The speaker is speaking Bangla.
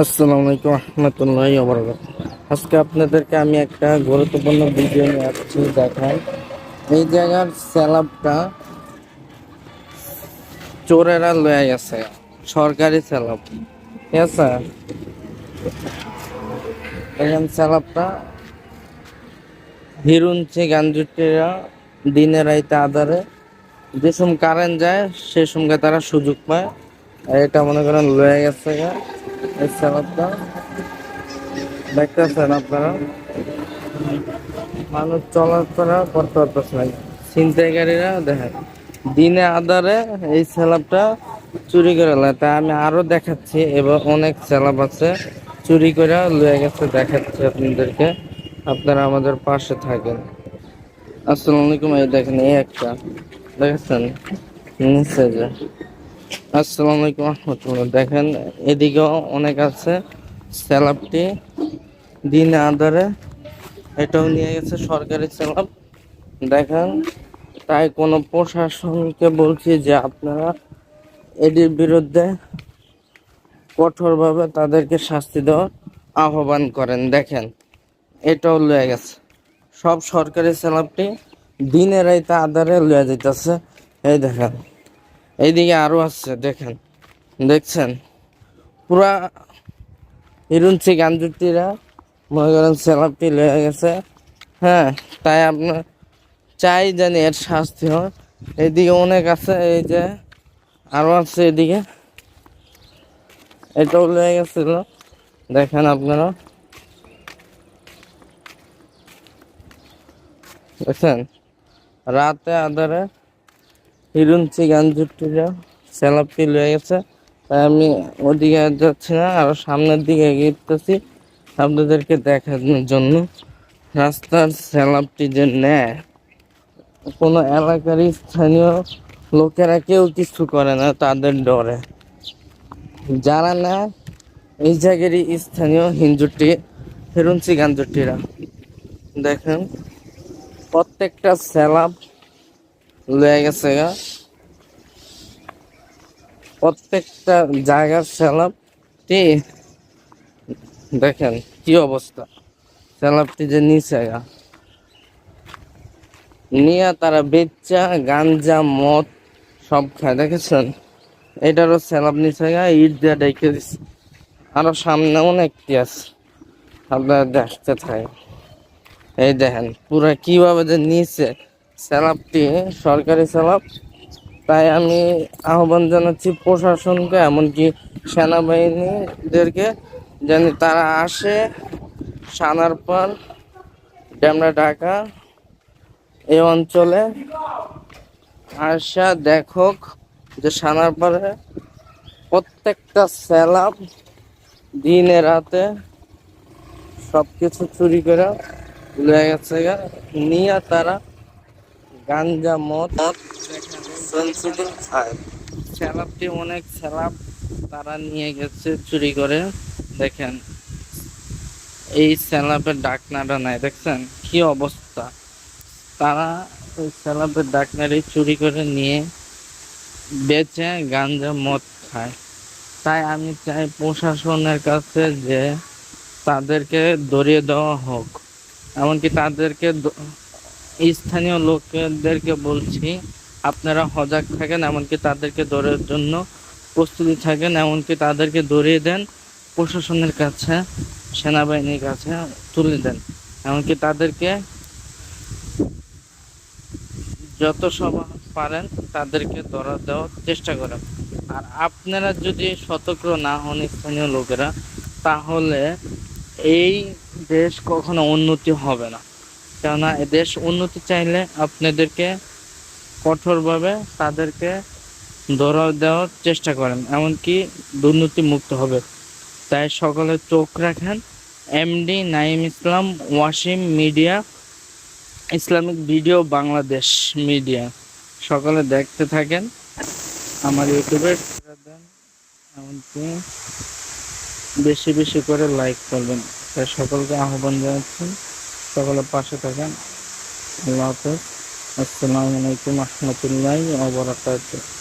আসসালামু আলাইকুম রহমতুল্লাহ ওবরাকাত আজকে আপনাদেরকে আমি একটা গুরুত্বপূর্ণ ভিডিও নিয়ে আসছি দেখান এই জায়গার স্যালাবটা চোরেরা লয়ে গেছে, সরকারি স্যালাব ঠিক আছে? এখান স্যালাবটা হিরুঞ্চি গাঞ্জুটিরা দিনে রাইতে আধারে যে কারেন্ট যায়, সে সঙ্গে তারা সুযোগ পায়। এটা মনে করেন লয়ে গেছে এই স্যালাবটা দেখতেছেন আপনারা? মানুষ চলাফেরা করতে পারতেছে না। ছিনতাইকারীরা দেখেন, দিনে আধারে এই স্যালাবটা চুরি করে তাই আমি আরও দেখাচ্ছি, এবার অনেক স্যালাব আছে। চুরি করে লয়ে গেছে, দেখাচ্ছি আপনাদেরকে। আপনারা আমাদের পাশে থাকেন। আসসালামু আলাইকুম, এই দেখেন এই একটা। দেখেছেন? নিচে যে। আসসালামু আলাইকুম রহমতুল্লাহ। দেখেন, এদিকেও অনেক আছে স্যালাবটি দিনে আধারে এটাও নিয়ে গেছে সরকারি স্যালাব দেখেন, তাই কোনো প্রশাসনকে বলছি যে আপনারা এটির বিরুদ্ধে কঠোরভাবে তাদেরকে শাস্তি দেওয়ার আহ্বান করেন। দেখেন, এটাও লয়ে গেছে। সব সরকারি স্যালাবটি দিনে রাইতে আধারে লয়ে যাইতেছে। এই দেখেন। এইদিকে আরও আছে, দেখেন। দেখছেন? পুরা হিরুঞ্চি গাঞ্জুটিরা মনে করেন স্যালাবটি লয়ে গেছে। হ্যাঁ তাই আপনার চাই জানি এর শাস্তি হয় এইদিকে অনেক আছে, এই যে আরও আছে এদিকে। এটাও লয়ে গেছিল, দেখেন আপনারা। দেখছেন? রাতে আধারে হিরুঞ্চি গাঞ্জুটিরা স্যালাপটি লয়ে গেছে। তাই আমি ওদিকে যাচ্ছি না, আরও সামনের দিকে এগিয়ে আপনাদেরকে দেখানোর জন্য রাস্তার স্যালাপটি যে নেয়, কোনো এলাকারই স্থানীয় লোকেরা কেউ কিছু করে না তাদের ডরে। যারা না, এই জায়গারই স্থানীয় হিন্দুটি হিরুঞ্চি গাঞ্জুটিরা দেখেন, প্রত্যেকটা স্যালাপ লয়ে গেছে গা। প্রত্যেকটা জায়গার স্যালাপটি দেখেন কি অবস্থা। স্যালাপটি যে নিচে গা। নিয়ে তারা বেচা, গাঞ্জা, মদ সব খায়, দেখেছেন? এটারও স্যালাপ নিচে গা, ইট দিয়ে ডেকে দিচ্ছে আরও সামনে অনেকটি আছে। আপনারা দেখতে থাকে এই দেখেন, পুরা কীভাবে যে নিচে স্যালাপটি, সরকারি স্যালাপ। তাই আমি আহ্বান জানাচ্ছি প্রশাসনকে, এমনকি সেনাবাহিনীদেরকে, যেন তারা আসে সানারপাল ড্যামরা ঢাকা, এই অঞ্চলে আসা দেখক যে সানারপাড়ে প্রত্যেকটা স্যালাপ দিনে রাতে সবকিছু চুরি করে লয়ে গেছে নিয়ে তারা গাঞ্জা মদ সেন্সিটিভ স্যালাপটি অনেক স্যালাপ তারা নিয়ে গেছে চুরি করে দেখেন। এই স্যালাপের ডাকনাটা নাই দেখছেন? কি অবস্থা? তারা ওই স্যালাপের ডাকনারি চুরি করে নিয়ে বেচে গাঞ্জা মদ খায়। তাই আমি চাই প্রশাসনের কাছে যে তাদেরকে ধরিয়ে দেওয়া হোক। এমনকি তাদেরকে স্থানীয় লোকেদেরকে বলছি, আপনারা সজাগ থাকেন, এমনকি তাদেরকে ধরার জন্য প্রস্তুতি থাকেন, এমনকি তাদেরকে ধরিয়ে দেন, প্রশাসনের কাছে, সেনাবাহিনীর কাছে তুলে দেন। এমনকি তাদেরকে যত সব পারেন, তাদেরকে ধরা দেওয়ার চেষ্টা করেন। আর আপনারা যদি সতর্ক না হন স্থানীয় লোকেরা, তাহলে এই দেশ কখনো উন্নতি হবে না। কেননা দেশ উন্নতি চাইলে আপনাদেরকে কঠোরভাবে তাদেরকে ধরা দেওয়ার চেষ্টা করেন, এমনকি দুর্নীতি মুক্ত হবে। তাই সকলে চোখ রাখেন। MD Naim Islam, Wasim media, Islamic video Bangladesh media. সকলে দেখতে থাকেন। আমার ইউটিউবে এমনকি বেশি বেশি করে লাইক করবেন। তাই সকলকে আহ্বান জানাচ্ছি। সকলে পাশে থাকেন। আল্লাহ হাফেজ। আসসালামু আলাইকুম রহমতুল্লাহ ওবরাকাতুহ